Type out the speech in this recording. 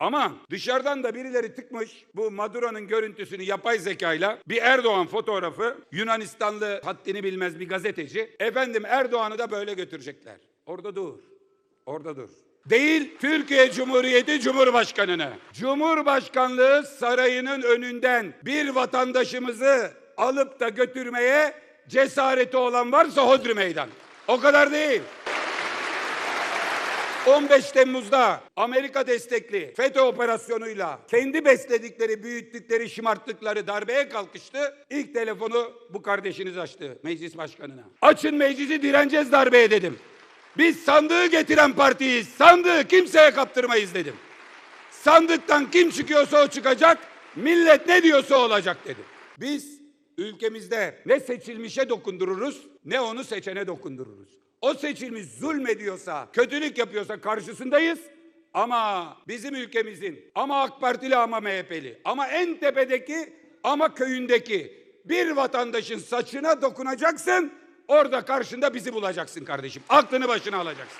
Ama dışarıdan da birileri tıkmış bu Maduro'nun görüntüsünü yapay zekayla bir Erdoğan fotoğrafı Yunanistanlı haddini bilmez bir gazeteci. Efendim Erdoğan'ı da böyle götürecekler. Orada dur. Orada dur. Değil Türkiye Cumhuriyeti Cumhurbaşkanı'nı. Cumhurbaşkanlığı sarayının önünden bir vatandaşımızı alıp da götürmeye cesareti olan varsa Hodri Meydan. O kadar değil. 15 Temmuz'da Amerika destekli FETÖ operasyonuyla kendi besledikleri, büyüttükleri, şımarttıkları darbeye kalkıştı. İlk telefonu bu kardeşiniz açtı meclis başkanına. Açın meclisi direneceğiz darbeye dedim. Biz sandığı getiren partiyiz. Sandığı kimseye kaptırmayız dedim. Sandıktan kim çıkıyorsa o çıkacak. Millet ne diyorsa olacak dedim. Biz ülkemizde ne seçilmişe dokundururuz ne onu seçene dokundururuz. O seçilmiş zulmediyorsa, kötülük yapıyorsa karşısındayız. Ama bizim ülkemizin ama AK Partili ama MHP'li ama en tepedeki ama köyündeki bir vatandaşın saçına dokunacaksın. Orada karşında bizi bulacaksın kardeşim. Aklını başına alacaksın.